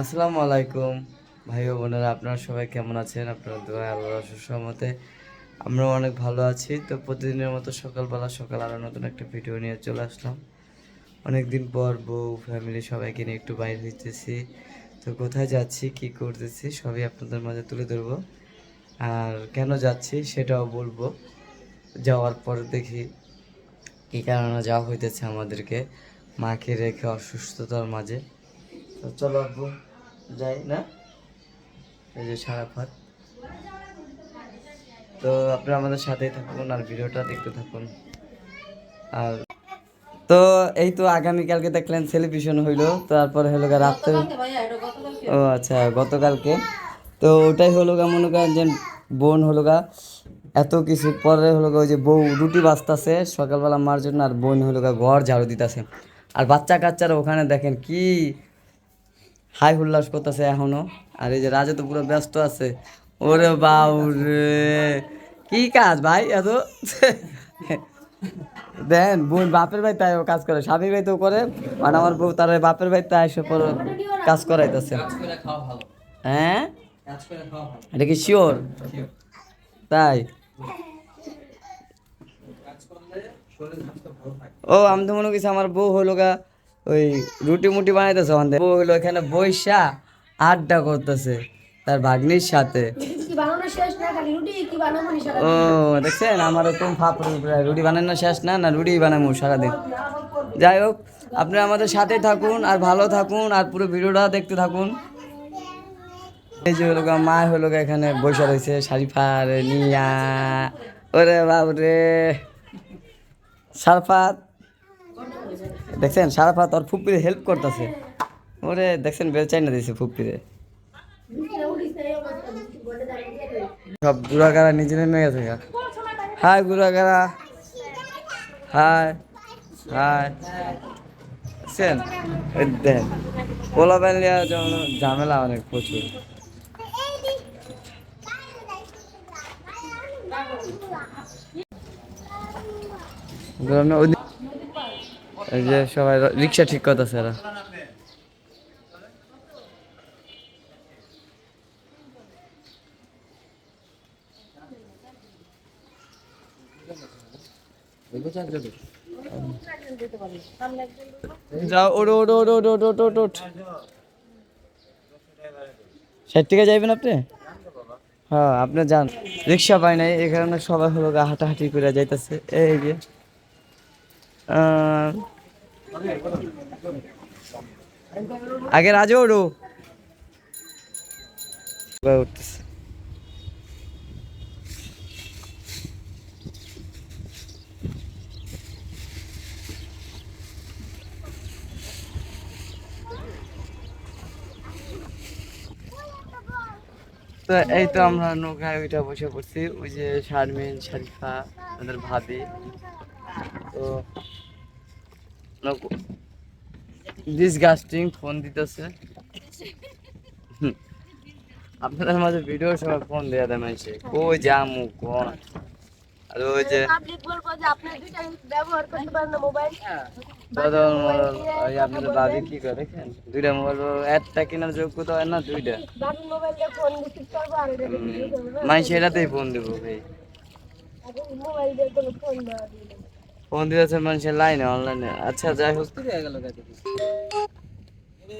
আসসালামু আলাইকুম। ভাই ও বোনেরা, আপনারা সবাই কেমন আছেন? আপনারা দোয়া আল্লাহর সুসহমতে আমরা অনেক ভালো আছি। তো প্রতিদিনের মতো সকালবেলা সকাল আরও নতুন একটা ভিডিও নিয়ে চলে আসলাম। অনেক দিন পর বউ ফ্যামিলি সবাইকে নিয়ে একটু বাইরে হইতেছি তো কোথায় যাচ্ছি, কি করতেছি, সবই আপনাদের মাঝে তুলে ধরবো। আর কেন যাচ্ছি সেটাও বলব। যাওয়ার পর দেখি কী কারণে যাওয়া হইতেছে আমাদেরকে। মাকে রেখে অসুস্থতার মাঝে। তো চলো আব্বু। যাই, না? এই যে সারাফাত তো আপনারা আমাদের সাথেই থাকুন আর ভিডিওটা দেখতে থাকুন। আর তো এই তো আগামীকালকে দেখলেন সেলিব্রেশন হইল, তারপরে হলো গা রাত্রে ও আচ্ছা গতকালকে। তো ওটাই হলো গা মনে করেন যে বোন হলো গা এত কিছু পরে হলো গা ওই যে বউ রুটি বাজতাছে সকালবেলা মার জন্য আর বোন হলো গা ঘর ঝাড়ু দিতেছে। আর বাচ্চা কাচ্চারা ওখানে দেখেন কি হাই হুল্লাস করতেছে এখনও। আর এই যে রাজা তো পুরো ব্যস্ত আছে। ওরে বাউরে কি কাজ ভাই এত? দেন বোন বাপের ভাই তাই কাজ করে স্বামী ভাই তো করে আর আমার বউ তার বাপের ভাই তাই এসে পর কাজ করাইতেছে। হ্যাঁ? এটা কি শিওর? তাই? ও আমি তো মনে করছি আমার বউ হলো গা ওই রুটি মুটি বানাইতেছে বউ হলো এখানে বৈশা আড্ডা করতেছে তার ভাগ্নির সাথে। ও দেখছেন? আমার এরকম ফাপ রুটি বানানো শেষ না? না রুটি বানাবো সারাদিন। যাই হোক আপনারা আমাদের সাথে থাকুন আর ভালো থাকুন আর পুরো ভিডিওটা দেখতে থাকুন। এই যে হলো মা হলো এখানে বসে রয়েছে শারিফার নিয়া। ওরে বাবরে সারফাত দেখছেন সারফাত ওর ফুপিরে হেল্প করতেছে। ওরে, দেখছেন বেচাই না দিয়েছে ফুপিরে সব গুড়াগাড়া নিজে নেমে গেছে হাই গুড়াগাড়া। হাই হাই। সেন দেন পোলা ব্যালিয়া যেমন ঝামেলা অনেক প্রচুর। ওই- এই যে সবাই রিক্সা ঠিক করতেছে এরা। যাও যাইবেন আপনি? হ্যাঁ আপনি যান। রিক্সা পাই নাই কারণে সবাই হলো হাঁটাহাঁটি করে যাইতেছে। এই যে আহ, আগে রাজা ওড়ো উঠতেছে। তো এই তো আমরা নৌকায় ওইটা বসে পড়ছি, ওই যে শারমিন, শরীফা আমাদের ভাবি। তো ডিসগাস্টিং ফোন দিতেছে। আপনাদের মাঝে ভিডিও সময় ফোন দেওয়া দেয় মানুষে কই যামু কোন? আর ওই যে পাবলিক বলব যে আপনি দুইটা ব্যবহার করতে পারেন না মোবাইল। বদল আপনাদের ভাবি কি করে দেখেন? দুইটা মোবাইল একটা কেনার যোগ্যতা হয় না দুইটা? মোবাইল দিয়ে ফোন দেবো ভাই। মোবাইল দিয়ে কোনো ফোন দেওয়া দিই না ফোন দিয়েছে মানুষের লাইনে অনলাইনে আচ্ছা যাই হোক।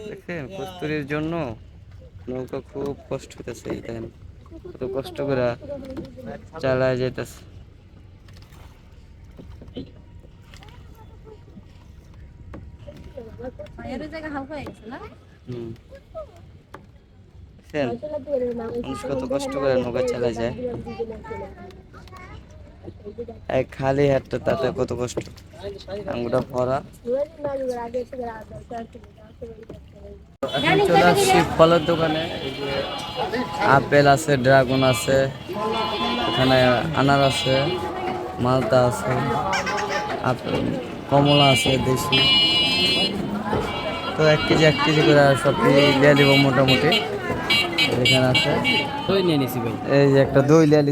দেখেন কস্তুরির জন্য নৌকা খুব কষ্ট হইতেছে এই টাইম কত কষ্ট করে চালায় যেতেছে দেখেন মানুষ কত কষ্ট করে নৌকা চালায় যায়। এক খালি হাতটা তাতে কত কষ্ট। আঙ্গুটা ভরা। এখন চলে আসছি ফলের দোকানে। আপেল আছে, ড্রাগন আছে, এখানে আনার আছে, মালটা আছে, আপেল, কমলা আছে, দেশি। তো এক কেজি এক কেজি করে সব দিয়ে দিব মোটামুটি। এখানে আছে। দই নিয়ে নিছি ভাই। এই যে একটা দই লিয়ে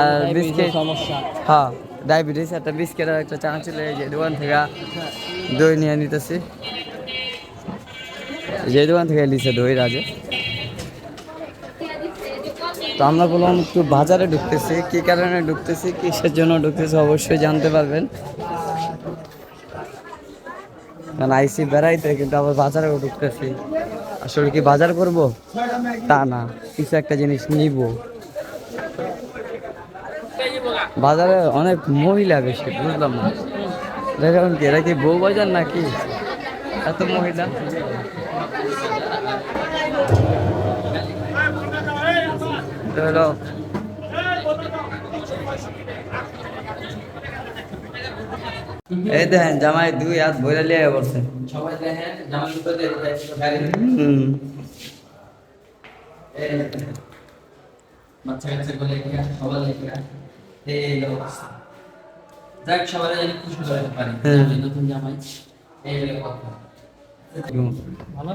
আর বিস্কিট সমস্যা। হ্যাঁ ডায়াবেটিস একটা বিস্কিট আর একটা ছিল এই যে দোকান থেকে দই নিয়ে নিতেছি। যে দোকান থেকে লিছে দই রাজে। তো আমরা বললাম একটু বাজারে ঢুকতেছি কি কারণে ঢুকতেছি কিসের জন্য ঢুকতেছি অবশ্যই জানতে পারবেন। কারণ আইসি বেড়াইতে, কিন্তু আবার বাজারেও ঢুকতেছি। আসলে কি বাজার করব? তা না, কিছু একটা জিনিস নিব। বাজারে অনেক মহিলা বেশি, বুঝলাম না। দেখুন কি, এরা কি বউ বাজার নাকি? এত মহিলা? হলো এই দেখেন জামাই দুই হাত বইরা লিয়ে বলছে সবাই দেখেন জামা দুটো হুম। বাচ্চা কাচ্চা গুলো লেখা সবার লেখা এই অবস্থা। যাক সবাই জানি খুশি করতে পারি হ্যাঁ। নতুন জামাই এই কথা।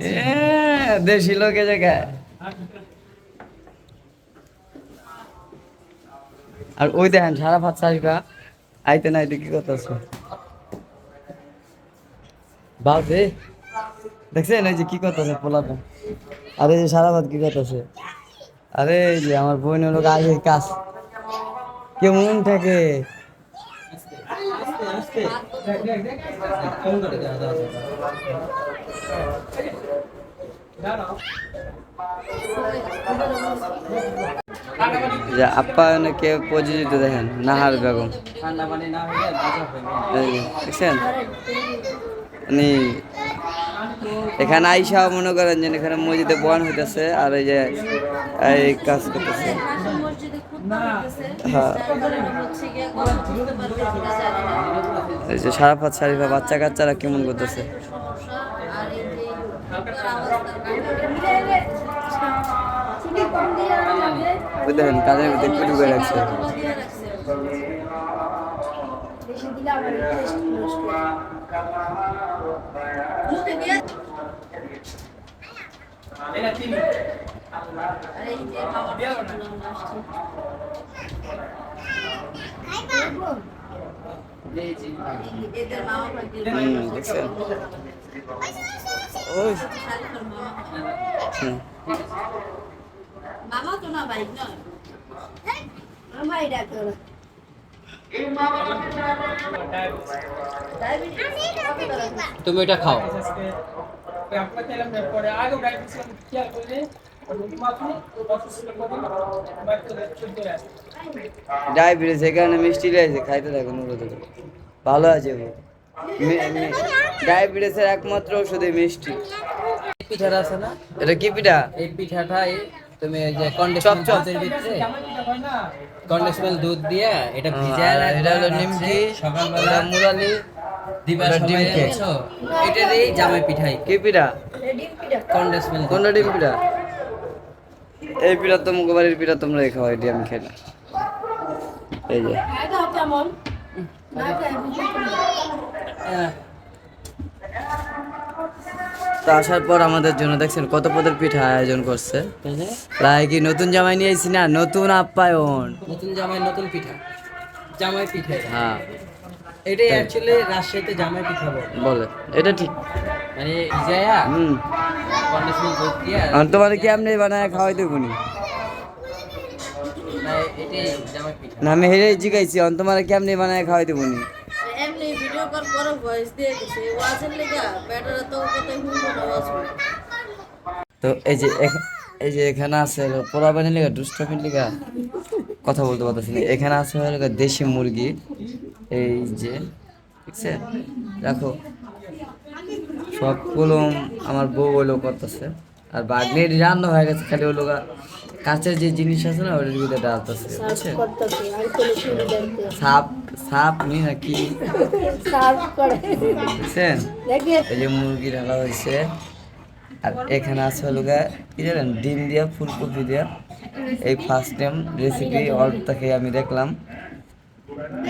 এ, দেশি লোকে জায়গায়। আর ওই দেখেন সারা ভাত চারিকা আইতে না আইতে কি কথা আছে বাপরে। দেখছেন এই যে কি কথা আছে পোলাটা আরে যে সারা ভাত কি কথা আছে আরে যে আমার বোন লোক আগে কাজ। কেমন থাকে। যে আপ্যায়নে কে প্রযোজিত দেখেন, নাহার বেগম। হলে দেখছেন? উনি এখানে আইসা মনে করেন যে এখানে মসজিদে বয়ান হইতেছে আর এই যে, এই কাজ করতেছে। হ্যাঁ। এই যে সারাফাত শারিফা বাচ্চা কাচ্চারা কেমন করতেছে? দেখেন, কাজের ভিতরে কুড়ি করে রাখছে বেশি দিলে হয়। মামা তো না বাইক নয়? আমার এটা করো তুমি এটা খাও। ডায়াবেটিস এখানে মিষ্টি রয়েছে খাইতে থাকুন ওগুলো ভালো আছে ডায়াবেটিসের একমাত্র ওষুধই মিষ্টি। পিঠাটা আছে না? এটা কি পিঠা? এই পিঠাটাই তুমি ওই যে কন্ডেন্স। দুধের ভিতরে? কন্ডেন্স দুধ দিয়ে এটা আহ, ভিজায় এটা হলো নিমকি সকালবেলা এটা মুরালি দিবা সবাই ডিম কেক। বুঝছ? এটারই জামাই পিঠাই। কি পিঠা? ডিম পিঠা কন্ডেন্স কোনটা ডিম পিঠা? এই পিঠা তো মুখবাড়ির পিঠা তোমরা খাওয়া এটি আমি খাই না। এই যে। এটা কেমন হ্যাঁ, তো আসার পর আমাদের জন্য দেখছেন কত পদের পিঠা আয়োজন করছে। প্রায় কি নতুন জামাই নিয়ে আইছি না? নতুন আপ্যায়ন। নতুন জামাই নতুন পিঠা। জামাই পিঠা। হ্যাঁ। এটাই অ্যাকচুয়ালি রাজশাহীতে জামাই পিঠা বলে। বলে। এটা ঠিক। মানে ভিজায়া হুম। দিয়ে তোমার কি আপনি বানায় খাওয়াই দেবো নি? আমি হেরে জিগাইছি। অন তোমার কেমনি বানায় খাওয়াই দেবো নি? এমনি ভিডিও ভয়েস দিয়ে গেছে ওয়াজের লেগা ব্যাটারা তো কথাই শুনব না ওয়াজ তো এই যে এই যে এখানে আছে পোড়াবানি লেগা দুষ্টমির লেগা কথা বলতে পারতেছি না এখানে আছে দেশি মুরগি। এই যে দেখছে? রাখো সবগুলো আমার বউ ওগুলো করতেছে। আর বাগনের রান্না হয়ে গেছে খালি ওগুলো কাঁচের যে জিনিস আছে না ওটার ভিতরে ডালতেছে সাপ সাপ নি না কি সার্ভ করে বুঝছেন এই যে মুরগি ঢালা হয়েছে আর এখানে আছে হলো কি জানেন ডিম দিয়া ফুলকপি দিয়া। এই ফার্স্ট টাইম রেসিপি অল্পটা খেয়ে আমি দেখলাম।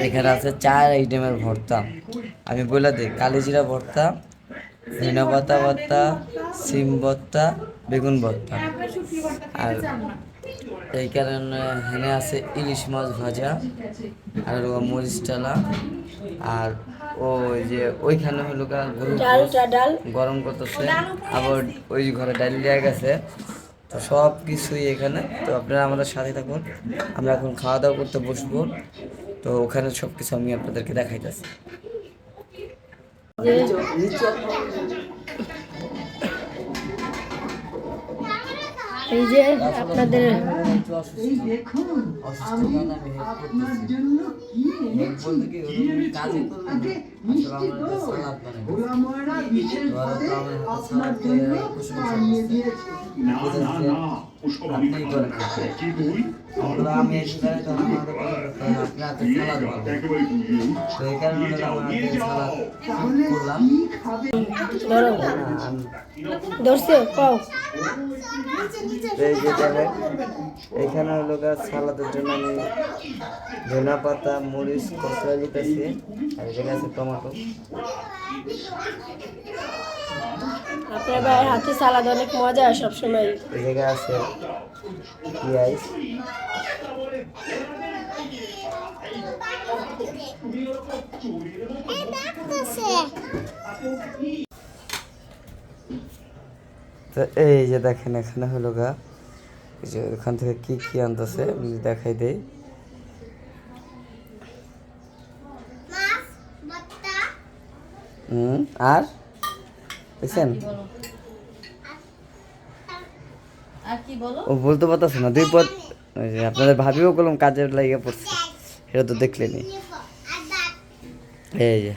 এখানে আছে চার আইটেমের ভর্তা। আমি বলে দিই কালিজিরা ভর্তা ধনে পাতা ভর্তা সিম ভর্তা বেগুন ভর্তা। আর এই কারণে এখানে আছে ইলিশ মাছ ভাজা আর হলো মরিচ ডালা আর ওই যে ওইখানে হলো গরম করতেছে আবার ওই ঘরে ডাল দেওয়া গেছে। তো সব কিছুই এখানে তো আপনারা আমাদের সাথে থাকুন আমরা এখন খাওয়া দাওয়া করতে বসবো। তো ওখানে সব কিছু আমি আপনাদেরকে দেখাইতেছি। এই যে আপনাদের আমি এসে তো আমাদের আপনি হাতে সালাদ বানাবেন তো এই কারণে আমার হাতে সালাদ করলাম ধরো না, আমি ধরছে পাও এই যে দেখেন এখানে হলো সালাদের জন্য আমি ধনা পাতা মরিচ কচলা দিতেছি আর এখানে আছে টমেটো। আপনার ভাইয়ের হাতে সালাদ অনেক মজা সবসময়। এই জায়গায় আছে পেঁয়াজ। তো এই যে দেখেন এখানে হলো গা যে ওখান থেকে কি কি আনতেছে আমি দেখাই দেই। হুম আর? দেখছেন? ও বলতে পারতেছে না দুই পথ আপনাদের ভাবিও করলাম কাজের লাগিয়ে পড়ছে। সেটা তো দেখলেনি। এই যে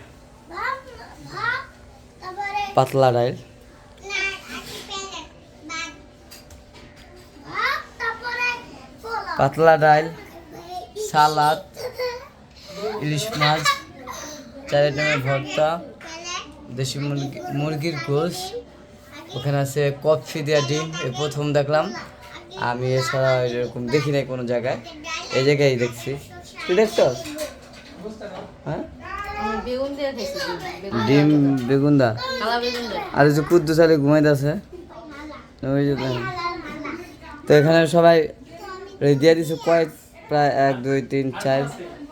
পাতলা ডাইল পাতলা ডাইল সালাদ ইলিশ মাছ চার আইটেমের ভর্তা দেশি মুরগি মুরগির গোস ওখানে আছে কফি দেওয়া ডিম এই প্রথম দেখলাম। আমি এছাড়া এরকম দেখি নাই কোনো জায়গায়। এই জায়গায় দেখছি। তুই দেখছ হ্যাঁ? ডিম বেগুনদা বেগুন দিয়ে। আর এই যে কুদ্দু সালে ঘুমাইতেছে ওই যে তো এখানে সবাই দিয়ে দিছে কয়েক প্রায় এক দুই তিন চার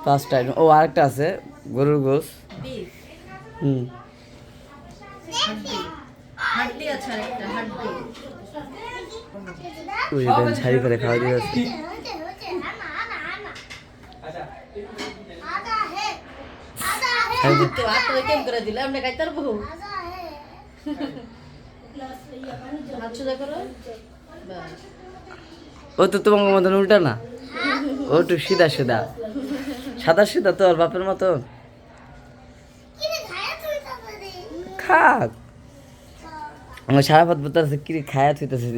পাঁচটা। ও আরেকটা আছে গরুর গোস হুম। হাড্ডি। হাড্ডি আছে আরেকটা হাড্ডি। ওই যে দেখেন ছাড়ি করে খাওয়া দিয়ে যাচ্ছে তো হাত তো কেম করে দিলে আমরা করো। ও তো তোমার মতন উল্টা না? ও একটু সিধা সিধা। সাদা সিধা তো আর বাপের মতো খাক। আমার সারা পথ বলতে কি খায়া থুইতেছে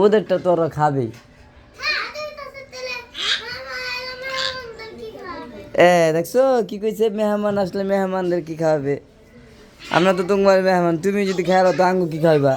ওদেরটা তো ওরা খাবে এ, দেখছ? কি কইছে? মেহমান আসলে মেহমানদের কি খাওয়াবে? আমরা তো তোমার মেহমান, তুমি যদি খাওয়া তো আঙ্গু কি খাইবা?